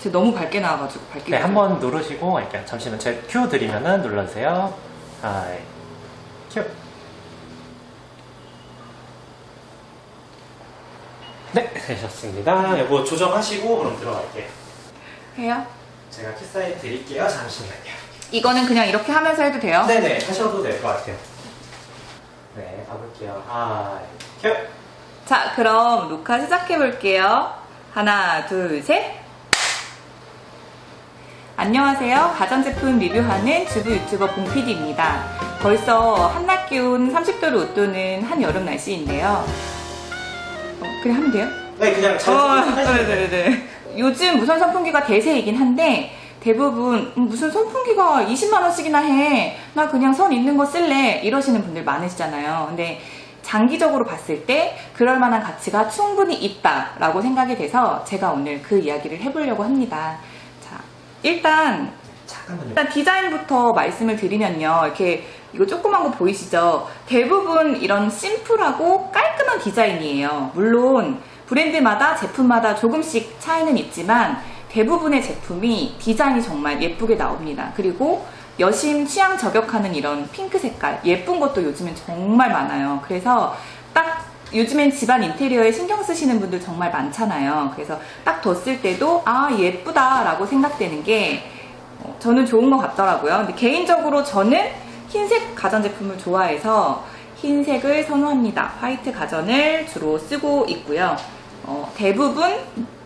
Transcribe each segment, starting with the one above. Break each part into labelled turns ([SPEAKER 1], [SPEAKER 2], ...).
[SPEAKER 1] 제가 너무 밝게 나와가지고 밝게.
[SPEAKER 2] 네, 한 번 누르시고 이렇게 잠시만 제가 큐 드리면은 눌러주세요. 하이, 큐. 네, 되셨습니다. 이거 조정하시고 그럼 들어갈게요.
[SPEAKER 1] 해요?
[SPEAKER 2] 제가 키사인 드릴게요. 잠시만요.
[SPEAKER 1] 이거는 그냥 이렇게 하면서 해도 돼요?
[SPEAKER 2] 네네, 하셔도 될 것 같아요. 네, 가볼게요. 하이, 큐.
[SPEAKER 1] 자, 그럼 녹화 시작해 볼게요. 하나, 둘, 셋. 안녕하세요. 가전제품 리뷰하는 주부 유튜버 봉PD입니다. 벌써 한낮 기온 30도를 웃도는 한여름 날씨인데요. 어, 그냥 하면 돼요?
[SPEAKER 2] 네, 그냥 잘
[SPEAKER 1] 어,
[SPEAKER 2] 하시면 돼요.
[SPEAKER 1] 네네네. 요즘 무선 선풍기가 대세이긴 한데 대부분 음, 무슨 선풍기가 20만 원씩이나 해. 나 그냥 선 있는 거 쓸래. 이러시는 분들 많으시잖아요. 근데 장기적으로 봤을 때 그럴 만한 가치가 충분히 있다라고 생각이 돼서 제가 오늘 그 이야기를 해보려고 합니다. 자, 일단
[SPEAKER 2] 잠깐만요.
[SPEAKER 1] 일단 디자인부터 말씀을 드리면요. 이렇게 이거 조그만 거 보이시죠? 대부분 이런 심플하고 깔끔한 디자인이에요. 물론 브랜드마다 제품마다 조금씩 차이는 있지만 대부분의 제품이 디자인이 정말 예쁘게 나옵니다. 그리고 여심 취향 저격하는 이런 핑크 색깔 예쁜 것도 요즘엔 정말 많아요. 그래서 딱 요즘엔 집안 인테리어에 신경 쓰시는 분들 정말 많잖아요. 그래서 딱 뒀을 때도 아 예쁘다라고 생각되는 게 어, 저는 좋은 것 같더라고요. 근데 개인적으로 저는 흰색 가전제품을 좋아해서 흰색을 선호합니다. 화이트 가전을 주로 쓰고 있고요. 어, 대부분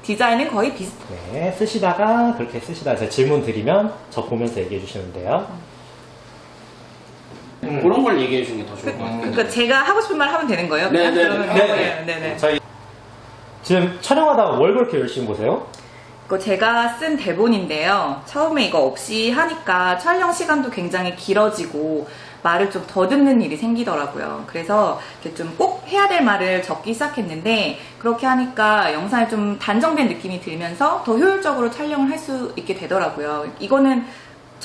[SPEAKER 1] 디자인은 거의 비슷해요.
[SPEAKER 2] 네, 쓰시다가 그렇게 쓰시다가 제가 질문 드리면 저 보면서 얘기해 주시면 돼요. 음.
[SPEAKER 3] 그런 걸 얘기해 주는 게 더 좋을 것 같아요.
[SPEAKER 1] 그러니까 제가 하고 싶은 말 하면 되는 거예요? 그냥?
[SPEAKER 3] 네, 네,
[SPEAKER 1] 그러면-
[SPEAKER 3] 네,
[SPEAKER 1] 어,
[SPEAKER 2] 네,
[SPEAKER 1] 네, 네.
[SPEAKER 2] 저희 지금 촬영하다가 뭘 그렇게 열심히 보세요?
[SPEAKER 1] 이거 제가 쓴 대본인데요. 처음에 이거 없이 하니까 촬영 시간도 굉장히 길어지고 말을 좀 더듬는 일이 생기더라고요. 그래서 이렇게 좀 꼭 해야 될 말을 적기 시작했는데 그렇게 하니까 영상이 좀 단정된 느낌이 들면서 더 효율적으로 촬영을 할 수 있게 되더라고요. 이거는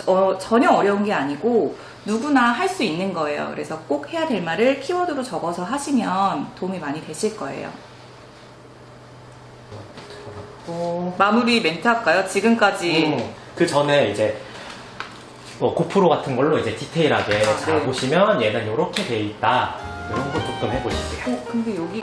[SPEAKER 1] 어, 전혀 어려운 게 아니고 누구나 할 수 있는 거예요. 그래서 꼭 해야 될 말을 키워드로 적어서 하시면 도움이 많이 되실 거예요.
[SPEAKER 2] 또
[SPEAKER 1] 마무리 멘트 할까요? 지금까지
[SPEAKER 2] 음, 그 전에 이제 뭐 고프로 같은 걸로 이제 디테일하게
[SPEAKER 1] 아,
[SPEAKER 2] 자
[SPEAKER 1] 네.
[SPEAKER 2] 보시면 얘는 이렇게 돼 있다 이런 거 조금 해보실게요.
[SPEAKER 1] 어, 근데 여기